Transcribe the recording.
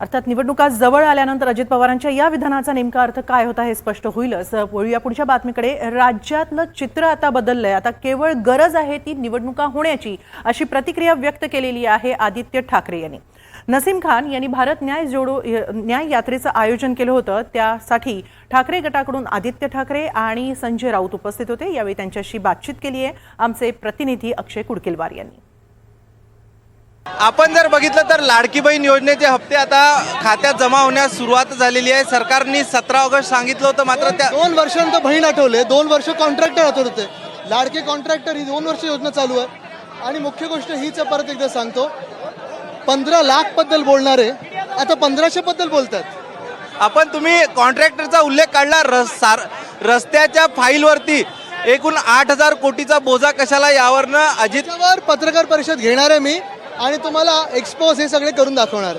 अर्थात निवडणुका जवळ आल्यानंतर अजित पवारांच्या या विधानाचा नेमका अर्थ काय होता हे स्पष्ट होईलच. वळूया पुढच्या बातमीकडे. राज्यातलं चित्र आता बदललंय. आता केवळ गरज आहे ती निवडणुका होण्याची अशी प्रतिक्रिया व्यक्त केलेली आहे आदित्य ठाकरे यांनी. नसीम खान यांनी भारत न्याय जोडो न्याय यात्रेचं आयोजन केलं होतं. त्यासाठी ठाकरे गटाकडून आदित्य ठाकरे आणि संजय राऊत उपस्थित होते. यावेळी त्यांच्याशी बातचीत केली आहे आमचे प्रतिनिधी अक्षय कुडकेलवार यांनी. आपण जर बघितलं तर लाडकी बहीण योजनेचे हप्ते आता खात्यात जमा होण्यास सुरुवात झालेली आहे. सरकारने सतरा ऑगस्ट सांगितलं होतं मात्र त्या दोन वर्षांत बहीण आठवले दोन वर्ष कॉन्ट्रॅक्टर आठवत होते. लाडके कॉन्ट्रॅक्टर ही दोन वर्ष योजना चालू आहे. आणि मुख्य गोष्ट हीच परत एकदा सांगतो. पंधरा लाखबद्दल बोलणारे आता पंधराशे बद्दल बोलतात. आपण तुम्ही कॉन्ट्रॅक्टरचा उल्लेख काढला. रस सार रस्त्याच्या फाईलवरती एकूण आठ हजार कोटीचा बोजा कशाला यावरनं? अजित त्याच्यावर पत्रकार परिषद घेणार आहे मी. आणि तुम्हाला एक्सपोज हे सगळे करून दाखवणार.